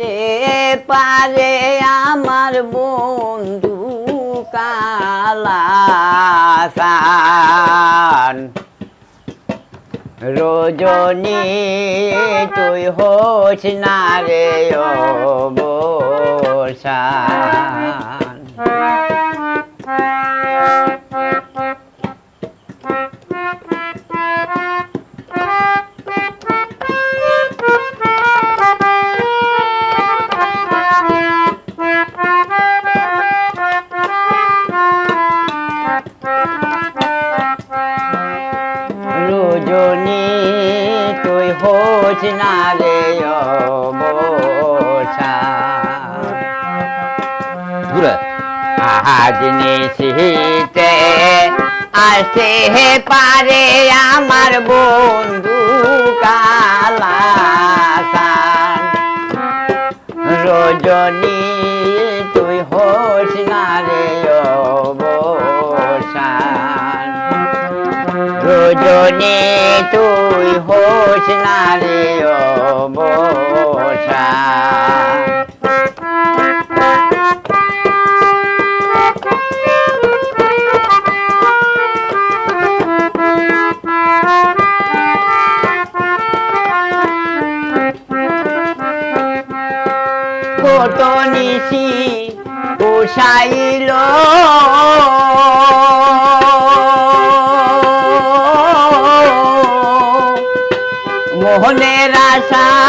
আসতে পারে আমার বন্ধু কালাসান। রজনী তুই হোস না রে অবসান রজনী তুই হোস না রে আজ নিশিতে আসে পারে আমার বন্ধু কালাসান। রজনী রজনী তুই হোস না রে অবসান কত নিশি উষাইল আশা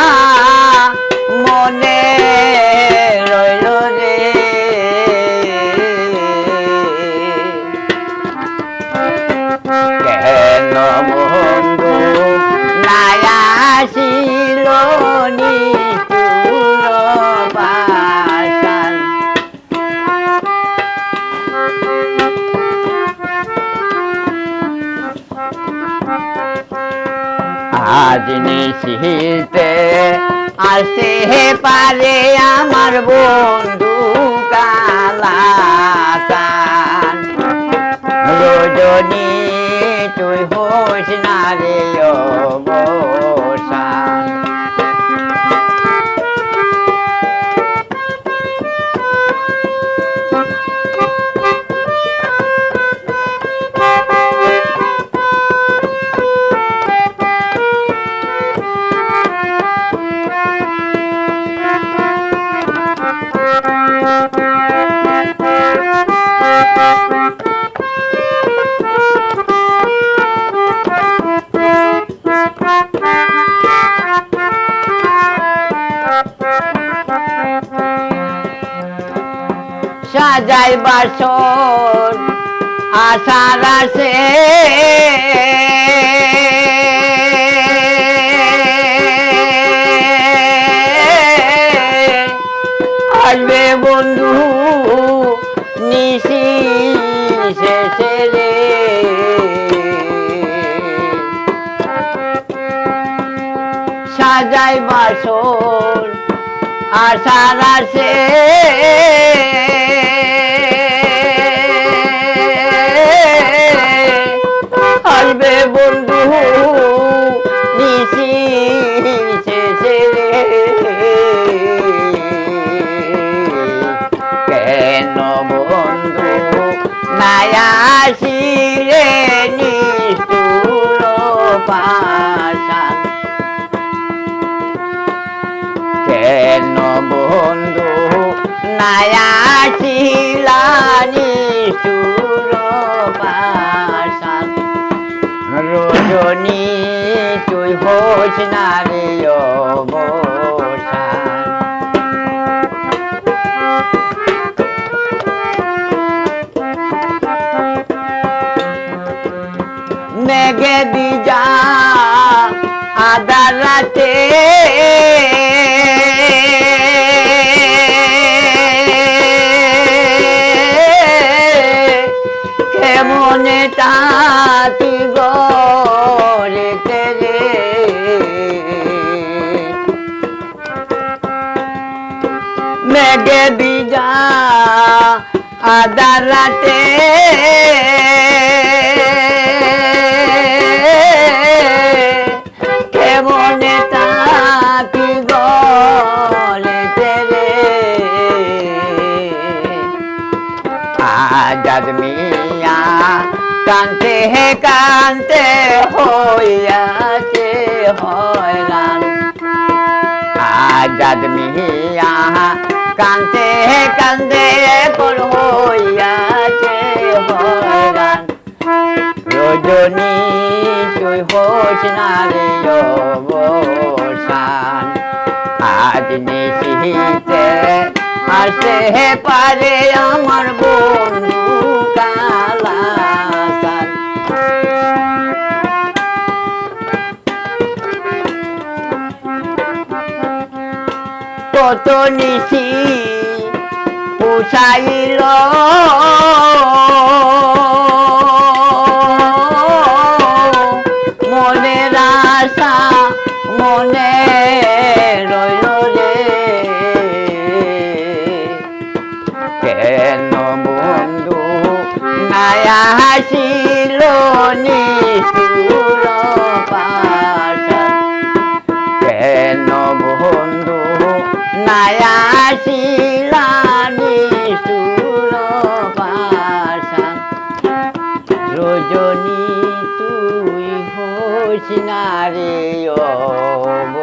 আজ নিশিতে আসে পারে আমার বন্ধু। সাজাই বাসর আশার আসে আসবে বন্ধু নিশি শেষে রে। সাজাই বাসর আশার আসে হোস না রে অবসান মেঘে বিজা আদার রাতে। के बीजा अदरटे जदमिया कांते है कांते होया के होयरान आजाद मिया কান্তে হে কান্দে পর হইয়াছে রজনী, তুই হোস না রে অবসান। আজ নিশিতে আসতে পারে আমার বন্ধু। কত নিশি পুষাইল। মনের আশা মনে রইল রে। কেন বন্ধু নায়া হাসিল নিশুর হোস না রে অবসা